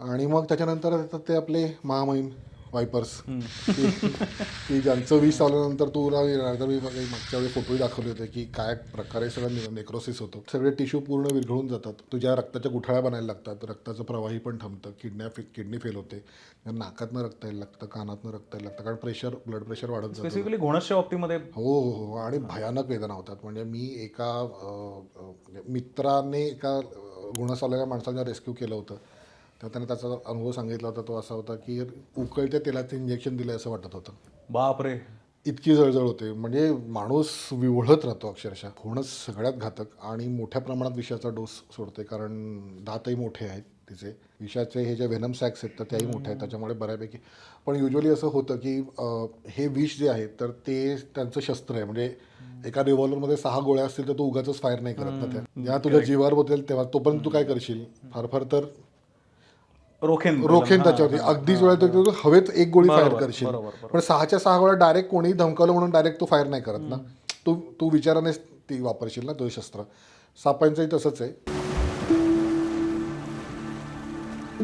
आणि मग त्याच्यानंतर येतात ते आपले महामहिम वायपर्स की ज्यांचं विष लावल्यानंतर तुला तर मी मागे- मागच्या वेळी फोटोही दाखवले होते की काय प्रकारे सगळं नेक्रोसिस होतं. सगळे टिश्यू पूर्ण विरघळून जातात. तुझ्या रक्ताच्या गुठळ्या बनायला लागतात रक्ताचं प्रवाही पण थांबतं. किडन्या किडनी फेल होते. नाकातनं रक्त यायला लागतं कानातनं रक्त यायला लागतं. कारण प्रेशर ब्लड प्रेशर वाढत जातं. घोणसच्या बाबतीमध्ये? हो हो हो. आणि भयानक वेदना होतात. म्हणजे मी एका म्हणजे मित्राने एका अ, गुणस आलेल्या माणसाला रेस्क्यू केलं होतं. तेव्हा त्याने त्याचा अनुभव सांगितला होता तो असा होता की उकळत्या तेलाचं इंजेक्शन दिलं असं वाटत होतं. बाप रे इतकी जळजळ होते. म्हणजे माणूस विवळत राहतो अक्षरशः. होणंच सगळ्यात घातक आणि मोठ्या प्रमाणात विषाचा डोस सोडते कारण दातही मोठे आहेत तिचे. विषाचे हे जे व्हेनम सॅक्स आहेत तर त्याही मोठे आहेत त्याच्यामुळे बऱ्यापैकी. पण युजली असं होतं की अं, हे विष जे आहे तर ते त्यांचं शस्त्र आहे. म्हणजे एका रिव्हॉल्वरमध्ये सहा गोळ्या असतील तर तू उगाच फायर नाही करत ना त्या. जेव्हा तुझ्या जीवावर होतील तेव्हा तोपर्यंत तू काय करशील? फार फार तर रोखेन रोखेन त्याच्यावरती. अगदीच वेळा तर तू हवेत एक गोळी फायर करशील. पण सहाच्या सहा वेळा डायरेक्ट कोणीही धमकावलं म्हणून डायरेक्ट तू फायर नाही करत ना. तू तू विचारानेच ती वापरशील ना तो शस्त्र. सापांचंही तसंच आहे.